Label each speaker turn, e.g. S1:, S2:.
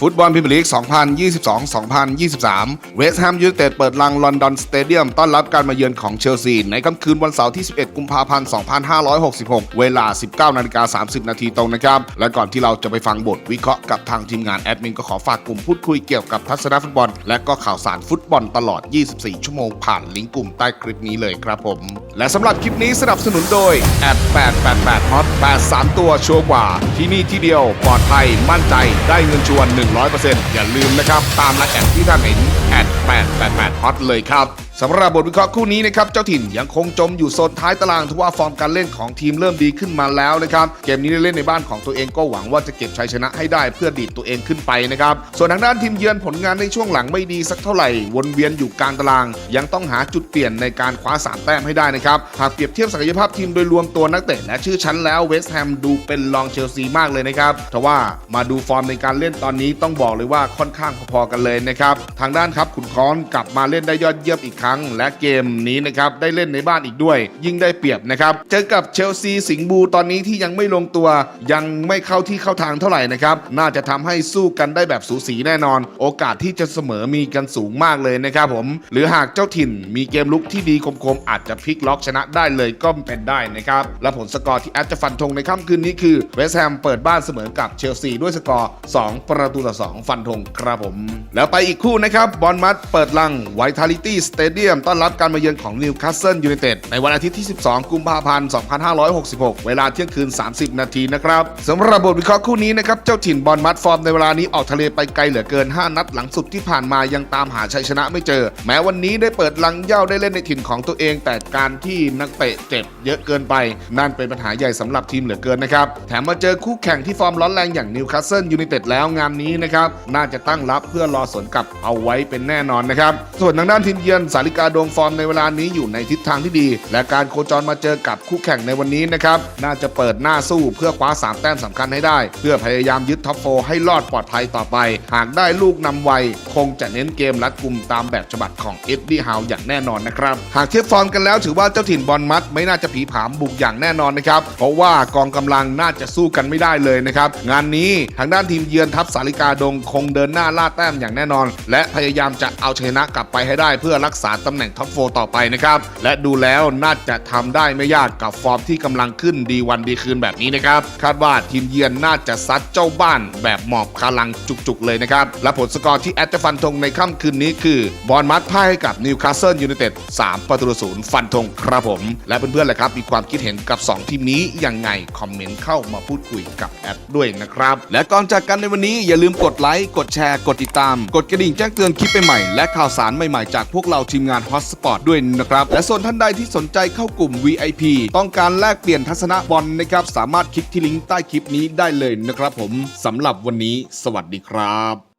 S1: ฟุตบอลพรีเมียร์ลีก 2022-2023 เวสต์แฮมยูไนเต็ดเปิดลังลอนดอนสเตเดียมต้อนรับการมาเยือนของเชลซี ในค่ำคืนวันเสาร์ที่ 11 กุมภาพันธ์ 2566 เวลา 19นาฬิกา30 นาทีตรงนะครับ และก่อนที่เราจะไปฟังบทวิเคราะห์กับทางทีมงานแอดมินก็ขอฝากกลุ่มพูดคุยเกี่ยวกับทัศนฟุตบอล และก็ข่าวสารฟุตบอลตลอด 24 ชั่วโมงผ่านลิงก์กลุ่มใต้คลิปนี้เลยครับผม และสำหรับคลิปนี้สนับสนุนโดยแอด888ฮอต83 ตัวชัวร์กว่า ที่นี่ที่เดียวปลอดภัยมั่นใจได้เงินชวน100%อย่าลืมนะครับ ตามและแอดที่ท่านเห็นแอด888 hot เลยครับ สำหรับบทวิเคราะห์คู่นี้นะครับเจ้าถิ่นยังคงจมอยู่โซนท้ายตารางทว่าฟอร์มการเล่นของทีมเริ่มดีขึ้นมาแล้วนะครับเกมนี้ได้เล่นในบ้านของตัวเองก็หวังว่าจะเก็บชัยชนะให้ได้เพื่อดีดตัวเองขึ้นไปนะครับส่วนทางด้านทีมเยือนผลงานในช่วงหลังไม่ดีสักเท่าไหร่ วนเวียนอยู่กลางตาราง ยังต้องหาจุดเปลี่ยนในการคว้าสามแต้มให้ได้นะครับหากเปรียบเทียบศักยภาพทีมโดยรวมตัวนักเตะและชื่อชั้นแล้วเวสต์แฮมดูเป็นรองเชลซีมากเลยนะครับทว่ามาดูฟอร์มในการเล่นตอนนี้ต้องบอกเลยว่าค่อนข้างพอๆกันเลยนะครับทางด้านครับขุนค้อนกลับมาเล่นได้ยอดเยี่ยมอีกครั้งและเกมนี้นะครับได้เล่นในบ้านอีกด้วย ยิ่งได้เปรียบนะครับเจอกับเชลซีสิงห์บูตอนนี้ที่ยังไม่ลงตัวยังไม่เข้าที่เข้าทางเท่าไหร่นะครับน่าจะทำให้สู้กันได้แบบสูสีแน่นอน โอกาสที่จะเสมอมีกันสูงมากเลยนะครับผม หรือหากเจ้าถิ่นมีเกมลุกที่ดีคมๆอาจจะพลิกล็อกชนะได้เลยก็เป็นได้นะครับและผลสกอร์ที่แอดจะฟันธงในค่ำคืนนี้คือเวสต์แฮมเปิดบ้านเสมอกับเชลซีด้วยสกอร์ 2 ประตูต่อ 2 ฟันธงครับผม แล้วไปอีกคู่นะครับบอลมัดเปิดลังไวทาลิตี้สเตเดียมต้อนรับการมาเยือนของนิวคาสเซิลยูไนเต็ดในวันอาทิตย์ที่ 12 กุมภาพันธ์ 2566 เวลาเที่ยงคืน 30 นาทีนะครับสำหรับบทวิเคราะห์คู่นี้นะครับเจ้าถิ่นบอลมัดฟอร์มในเวลานี้ออกทะเลไปไกลเหลือเกิน 5 นัดหลังสุดที่ผ่านมายังตามหาชัยชนะไม่เจอ แม้วันนี้ได้เปิดลังเย่าได้เล่นในถิ่นของตัวเอง แต่การที่นักเตะเจ็บเยอะเกินไป นั่นเป็นปัญหาใหญ่สำหรับทีมเหลือเกินนะครับแถมมาเจอคู่แข่งที่ฟอร์มร้อนแรงอย่างนิวคาสเซิลยูไนเต็ดแล้วงานนี้นะครับน่าจะตั้งรับเพื่อรอสวนกลับเอาไว้เป็นแน่นอนนะครับส่วนทางด้านทีมเยือนสาริกาดงฟอร์มในเวลานี้อยู่ในทิศทางที่ดี และการโคจรมาเจอกับคู่แข่งในวันนี้นะครับน่าจะเปิดหน้าสู้เพื่อคว้า 3 แต้มสำคัญให้ได้ เพื่อพยายามยึดท็อปโฟร์ให้รอดปลอดภัยต่อไป หากได้ลูกนำไว คงจะเน้นเกมรัดกุมตามแบบฉบับของเอ็ดดี้ฮาวอย่างแน่นอนนะครับ หากเทียบฟอร์มกันแล้วถือว่าเจ้าถิ่นบอลมัดไม่น่าจะผีผามบุกอย่างแน่นอนนะครับ เพราะว่ากองกำลังน่าจะสู้กันไม่ได้เลยนะครับ งานนี้ทางด้านทีมเยือนทัพสาริกาดงคงเดินหน้าล่าแต้มอย่างแน่นอน และพยายามจะเอาชนะกลับไปให้ได้เพื่อรักษาตำแหน่งท็อปโฟร์ต่อไปนะครับและดูแล้วน่าจะทำได้ไม่ยากกับฟอร์มที่กำลังขึ้นดีวันดีคืนแบบนี้นะครับคาดว่าทีมเยือนน่าจะซัดเจ้าบ้านแบบหมอบคาลังจุกๆเลยนะครับและผลสกอร์ที่แอดจะฟันธงในค่ำคืนนี้คือบอลมัดพ่ายกับนิวคาสเซิลยูไนเต็ด3ประตูศูนย์ฟันธงครับผม และเพื่อนๆแหละครับมีความคิดเห็นกับ 2 ทีมนี้ยังไง คอมเมนต์เข้ามาพูดคุยกับแอดด้วยนะครับ และก่อนจากกันในวันนี้อย่าลืมกดไลค์กดแชร์กดติดตาม กดกระดิ่งแจ้งเตือนคลิปใหม่ๆและข่าวสารใหม่ๆจากพวกเราทีมงานฮอตสปอร์ตด้วยนะครับ และส่วนท่านใดที่สนใจเข้ากลุ่ม VIP ต้องการแลกเปลี่ยนทัศนะบอลนะครับ สามารถคลิกที่ลิงก์ใต้คลิปนี้ได้เลยนะครับผมสำหรับวันนี้ สวัสดีครับ